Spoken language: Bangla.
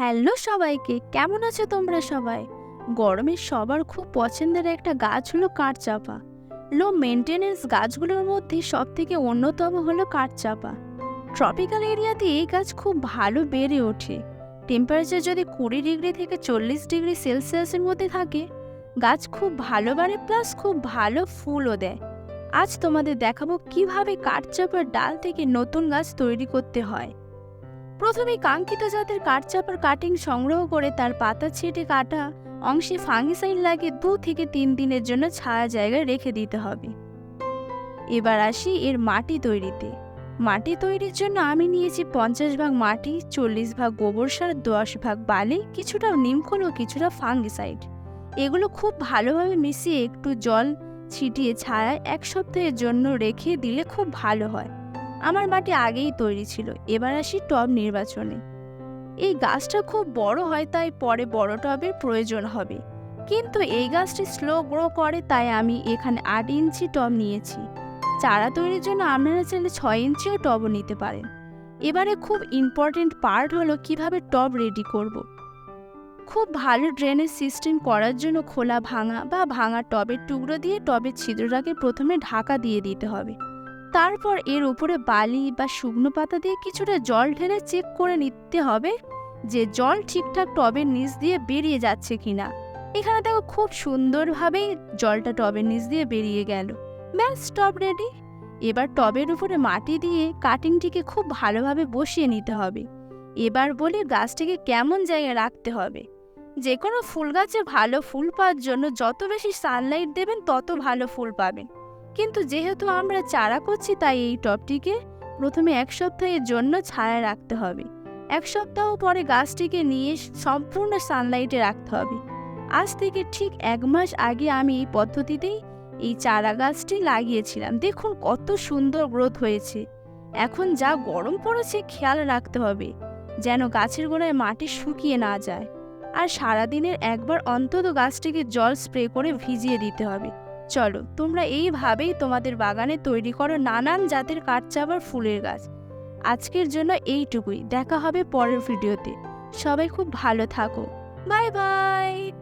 হ্যালো সবাইকে, কেমন আছো তোমরা সবাই? গরমে সবার খুব পছন্দের একটা গাছ হলো কাঠচাপা। লো মেনটেনেন্স গাছগুলোর মধ্যে সব থেকে অন্যতম হলো কাঠচাপা। ট্রপিক্যাল এরিয়াতে এই গাছ খুব ভালো বেড়ে ওঠে। টেম্পারেচার যদি কুড়ি ডিগ্রি থেকে চল্লিশ ডিগ্রি সেলসিয়াসের মধ্যে থাকে, গাছ খুব ভালো বাড়ে প্লাস খুব ভালো ফুলও দেয়। আজ তোমাদের দেখাবো কীভাবে কাঠচাপার ডাল থেকে নতুন গাছ তৈরি করতে হয়। প্রথমে কাঙ্ক্ষিত জাতের কাঠচাপার কাটিং সংগ্রহ করে তার পাতা ছেটে কাটা অংশে ফাঙ্গিসাইড লাগিয়ে দু থেকে তিন দিনের জন্য ছায়া জায়গায় রেখে দিতে হবে। এবার আসি এর মাটি তৈরিতে। মাটি তৈরির জন্য আমি নিয়েছি পঞ্চাশ ভাগ মাটি, চল্লিশ ভাগ গোবর সার, দশ ভাগ বালি, কিছুটা নিমখোল ও কিছুটা ফাঙ্গিসাইড এগুলো খুব ভালোভাবে মিশিয়ে একটু জল ছিটিয়ে ছায়ায় এক সপ্তাহের জন্য রেখে দিলে খুব ভালো হয়। আমার মাটি আগেই তৈরি ছিল, এবার আসি টব নির্বাচনে। এই গাছটা খুব বড় হয়, তাই পরে বড় টবের প্রয়োজন হবে। কিন্তু এই গাছটি স্লো গ্রো করে, তাই আমি এখানে আট ইঞ্চি টব নিয়েছি। চারা তৈরির জন্য আপনারা চাইলে ছয় ইঞ্চিও টবও নিতে পারেন। এবারে খুব ইম্পর্টেন্ট পার্ট হলো কীভাবে টব রেডি করব। খুব ভালো ড্রেনেজ সিস্টেম করার জন্য খোলা ভাঙা বা ভাঙা টবের টুকরো দিয়ে টবের ছিদ্রটাকে প্রথমে ঢাকা দিয়ে দিতে হবে। তারপর এর উপরে বালি বা শুকনো পাতা দিয়ে কিছুটা জল ঢেলে চেক করে নিতে হবে যে জল ঠিকঠাক টবের নিচ দিয়ে বেরিয়ে যাচ্ছে কিনা। এখানে দেখো খুব সুন্দরভাবেই জলটা টবের নিচ দিয়ে বেরিয়ে গেল। ব্যাস, টব রেডি এবার টবের উপরে মাটি দিয়ে কাটিংটিকে খুব ভালোভাবে বসিয়ে নিতে হবে। এবার বলি গাছটিকে কেমন জায়গায় রাখতে হবে। যে কোনো ফুল গাছে ভালো ফুল পাওয়ার জন্য যত বেশি সানলাইট দেবেন, তত ভালো ফুল পাবেন। কিন্তু যেহেতু আমরা চারা করছি তাই এই টবটিকে প্রথমে এক সপ্তাহের জন্য ছায়া রাখতে হবে। এক সপ্তাহ পরে গাছটিকে নিয়ে সম্পূর্ণ সানলাইটে রাখতে হবে। আজ থেকে ঠিক এক মাস আগে আমি এই পদ্ধতিতেই এই চারা গাছটি লাগিয়েছিলাম। দেখুন কত সুন্দর গ্রোথ হয়েছে। এখন যা গরম পড়েছে খেয়াল রাখতে হবে, যেন গাছের গোড়ায় মাটি শুকিয়ে না যায়। আর সারাদিনের একবার অন্তত গাছটিকে জল স্প্রে করে ভিজিয়ে দিতে হবে। চলো, তোমরা এইভাবেই তোমাদের বাগানে তৈরি করো নানান জাতের কাঠচাবার ফুলের গাছ। আজকের জন্য এইটুকুই, দেখা হবে পরের ভিডিওতে। সবাই খুব ভালো থাকো। Bye bye!